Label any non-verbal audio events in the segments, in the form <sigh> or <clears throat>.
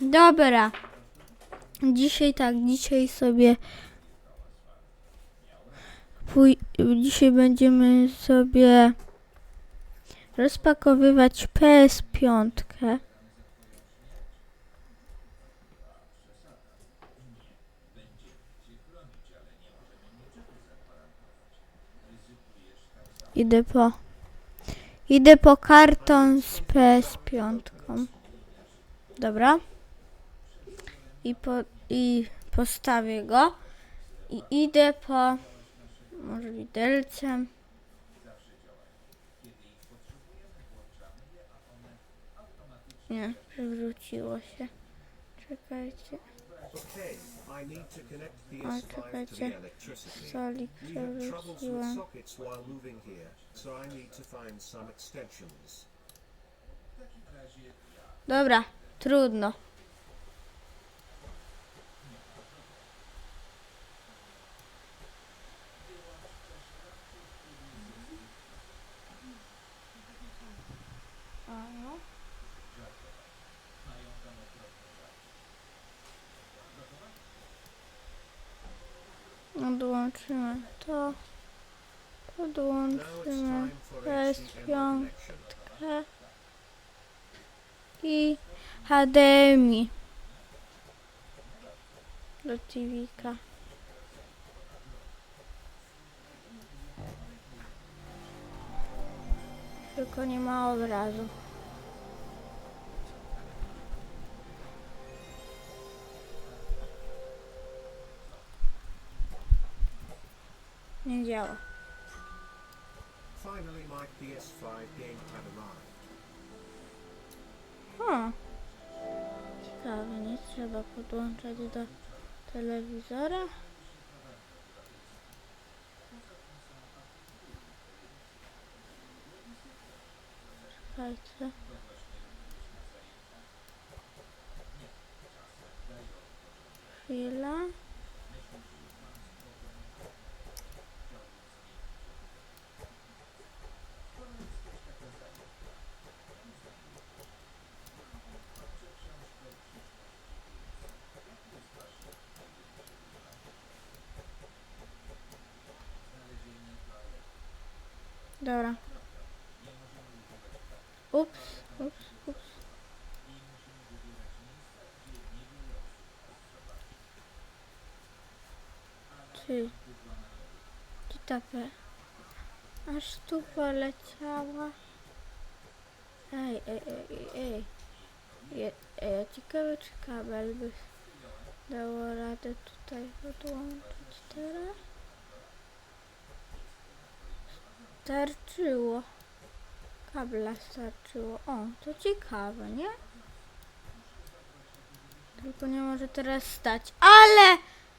Dobra. Dzisiaj tak, dzisiaj sobie. Pój- dzisiaj będziemy sobie rozpakowywać PS5. Idę po. Idę po karton z PS5. Dobra. I, po, I postawię go. I idę po. Może widelcem. Nie, przewróciło się. Czekajcie. O, PS5 to the czekajcie. Solik przewróciłem. sockets while moving here, so I need to find some extensions. Dobra, trudno. Ano. Odłączymy to. Podłączymy time for PS5. HDMI connection. i HDMI do TV-ka. Tylko nie ma obrazu. Nie działa. Finally, my PS5 gamepad arrived. O. Ciekawe, nie trzeba podłączać do telewizora. Czekajcie. Chwila. Dobra. Ups, ups, ups. Ty. Gdzie ta pe... Aż tu poleciała. Ej, ej, ej, ej. Je, ej, ciekawe czy kabel by dało radę tutaj podłączyć teraz? Starczyło. Kabla starczyło. O, to ciekawe, nie? Tylko nie może teraz stać. Ale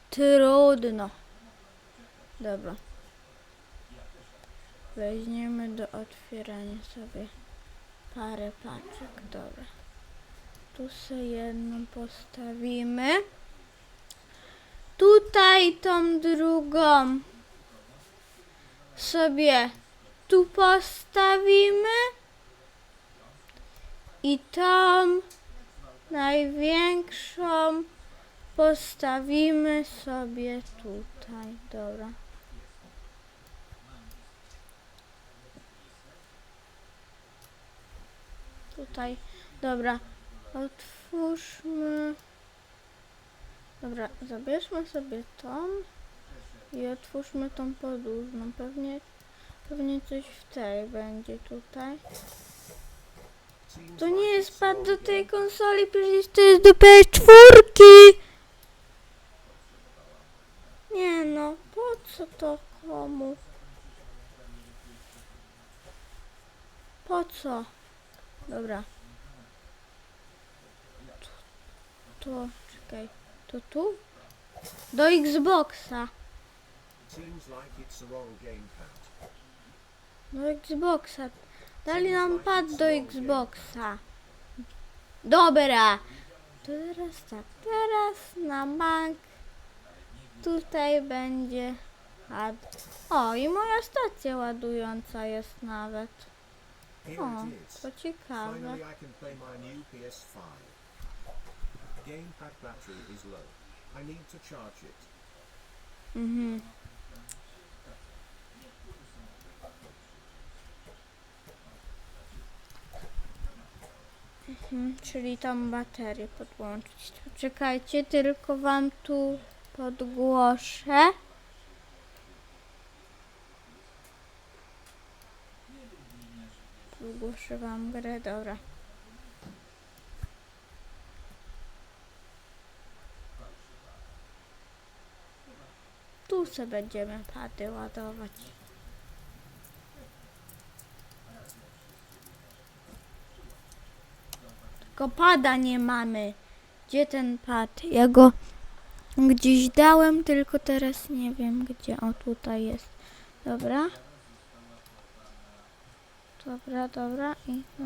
trudno. Dobra. Weźmiemy do otwierania sobie parę paczek. Dobra. Tu sobie jedną postawimy. Tutaj tą drugą sobie tu postawimy i tą największą postawimy sobie tutaj. Dobra. Tutaj. Dobra. Otwórzmy. Dobra, zabierzmy sobie tą i otwórzmy tą podłużną. Pewnie Pewnie coś w tej będzie tutaj. To nie jest pad do tej konsoli, przecież to jest do PS4. Nie no, po co to komu? Po co? Dobra. To, to czekaj. To tu? Do Xboxa. Seems like it's the wrong. Do Xboxa. Dali nam pad do Xboxa. Dobra. To teraz tak. Teraz na bank. Tutaj będzie pad. O, i moja stacja ładująca jest nawet. O, to ciekawe. Finally, I can play my new PS5. gamepad battery is low. I need to charge it. Mhm. Mhm, czyli tam baterię podłączyć. Czekajcie, tylko wam tu podgłoszę. Podgłoszę wam grę, dobra. Tu se będziemy pady ładować. Tylko pada nie mamy. Gdzie ten pad? Ja go gdzieś dałem, tylko teraz nie wiem gdzie. O, tutaj jest. Dobra. Dobra, dobra. I no,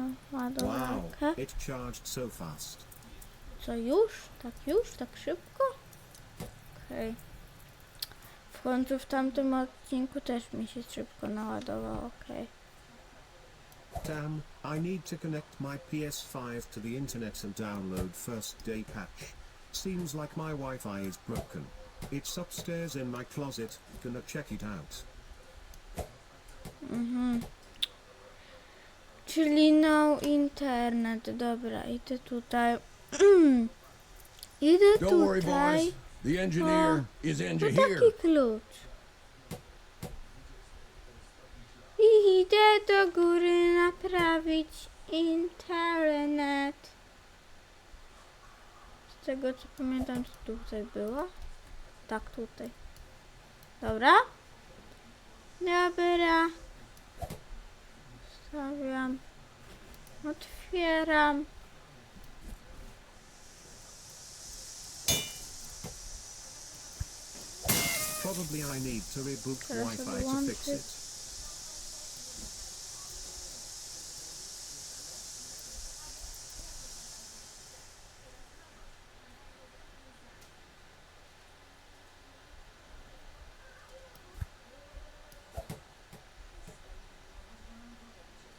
Wow, it charged so fast. Co już? Tak już? Tak szybko? Okej. W końcu w tamtym odcinku też mi się szybko naładowało, okej. Damn, I need to connect my PS5 to the internet and download first day patch. Seems like my Wi-Fi is broken. It's upstairs in my closet, gonna check it out. Mhm. Czyli no internet, dobra, idę tutaj. <clears throat> idę Don't worry, tutaj. boys. The engineer is To engineer. taki klucz. Idę do góry naprawić internet. Z tego co pamiętam, to tutaj było. Tak, tutaj. Dobra. Dobra. Stawiam. Otwieram. Probably I need to reboot Wi-Fi to fix it.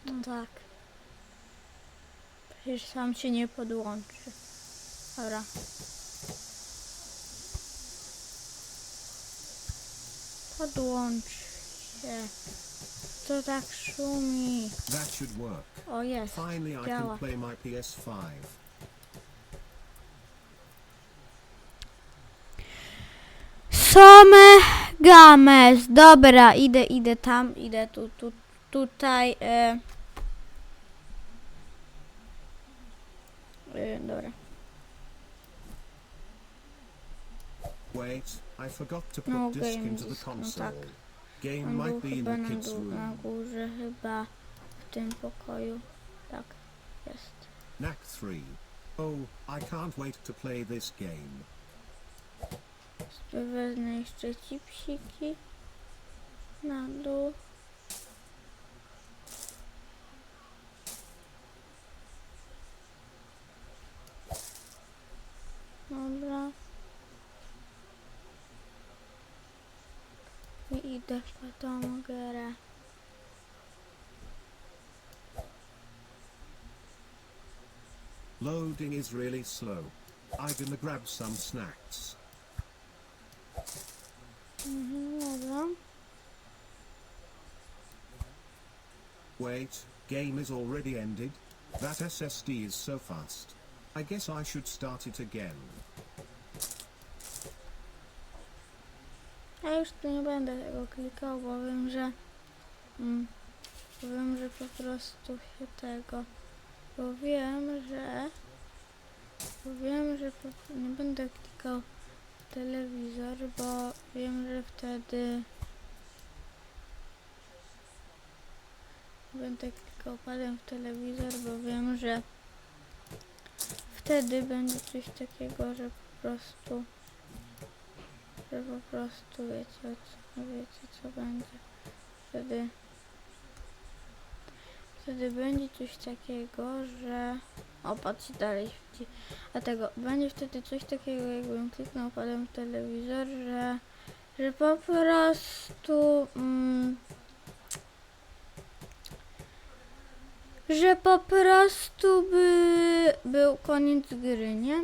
No tak. Przecież sam się nie podłączy. Dobra. Podłącz się. To tak szumi. That should work. O jest. Finally I Działa. can play my PS5. Some games. Dobra, idę, idę tam, idę tu, tu tutaj. E... E, dobra. Wait, I forgot to put No, disk game into the disk, no console. tak. Game On był might be in chyba the na, kids' na room. górze, chyba w tym pokoju. Tak, jest. Knack 3. Oh, I can't wait to play this game. Wezmę jeszcze cipsiki na dół. I idę po tą grę. Loading is really slow. I gonna grab some snacks. Mhm. Wait, game is already ended? That SSD is so fast. I guess I should start it again. Ja już tu nie będę tego klikał, bo wiem, że mm, wiem, że po prostu się tego bo wiem, że bo wiem, że po, nie będę klikał telewizor, bo wiem, że wtedy będę klikał padem w telewizor, bo wiem, że wtedy będzie coś takiego, że po prostu że po prostu wiecie co, wiecie co będzie. Wtedy wtedy będzie coś takiego, że o patrzcie dalej świeci. A tego będzie wtedy coś takiego jakbym kliknął padem w telewizor, że że po prostu mm, że po prostu by był koniec gry, nie?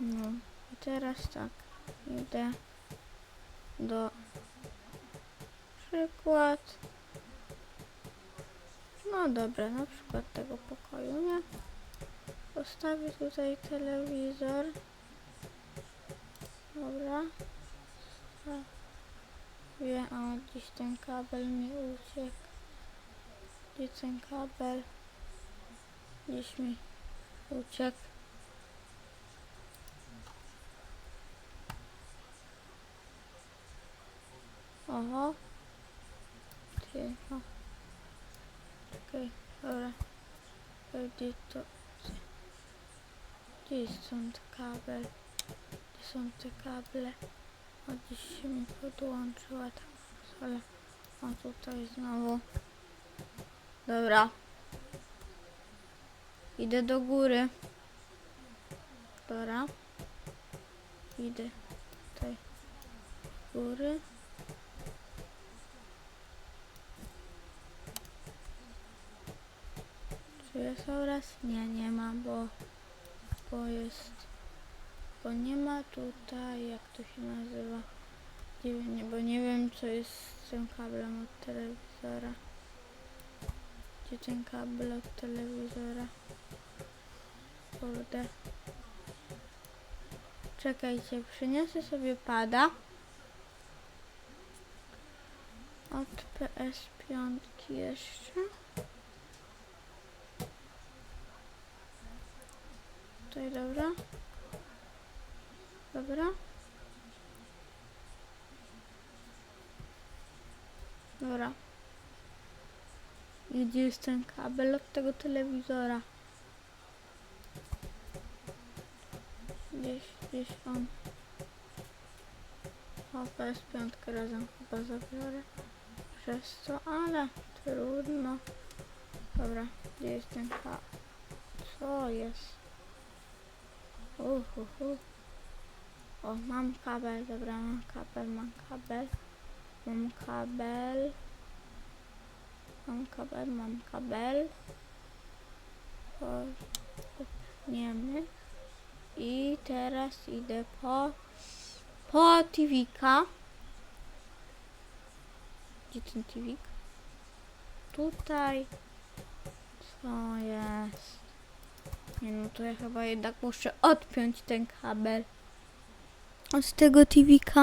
No i teraz tak, idę do przykład. No dobra, na przykład tego pokoju, nie? Postawię tutaj telewizor. Dobra. Wie, a gdzieś ten kabel mi uciekł. Gdzie ten kabel? Gdzieś mi uciekł. Oho. Ty, o. Czekaj, dobra. Gdzie to? Gdzie są te kabel? Gdzie są te kable? O, gdzieś się mi podłączyła ta konsola. O, tutaj znowu. Dobra. Idę do góry. Dobra. Idę tutaj góry. Jest obraz? Nie, nie ma, bo, bo jest, bo nie ma tutaj, jak to się nazywa, dziwnie, bo nie wiem, co jest z tym kablem od telewizora. Gdzie ten kabel od telewizora? Kurde. Czekajcie, przyniosę sobie pada. Od PS5 jeszcze. Tutaj, dobra. Dobra. Dobra. Gdzie jest ten kabel od tego telewizora? Gdzieś, gdzieś on. O, PS5 razem chyba zabiorę. Przez to, ale trudno. Dobra, gdzie jest ten kabel? Co jest? Uhuhu. O, mam kabel, dobra, mam kabel, mam kabel. Mam kabel. Mam kabel, mam kabel. Podpniemy. I teraz idę po po TVK. Gdzie ten? Tutaj. Co jest? Nie no, to ja chyba jednak muszę odpiąć ten kabel. Od tego TVK.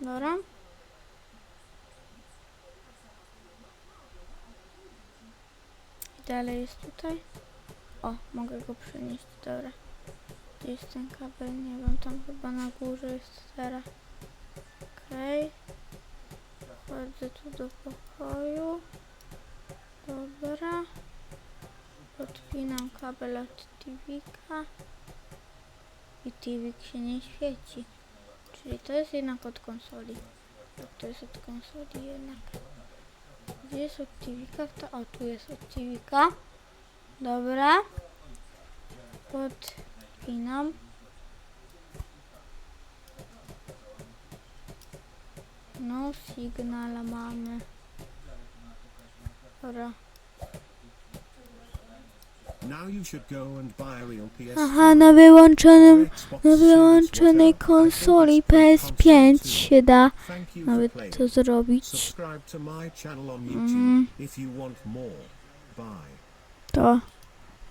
Dobra. I dalej jest tutaj. O, mogę go przenieść, dobra. Gdzie jest ten kabel? Nie wiem, tam chyba na górze jest teraz. Okej. Wchodzę tu do pokoju. Dobra. Podpinam kabel od TV'ka. I TV'k się nie świeci. Czyli to jest jednak od konsoli. To jest od konsoli jednak. Gdzie jest od TV'ka? To o, tu jest od TV'ka. Dobra. Podpinam. No, sygnala mamy. Dobra. Aha, na wyłączonym, na wyłączonej konsoli it's great PS5 content się da nawet to zrobić. Mm, to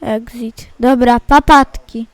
exit. Dobra, papatki.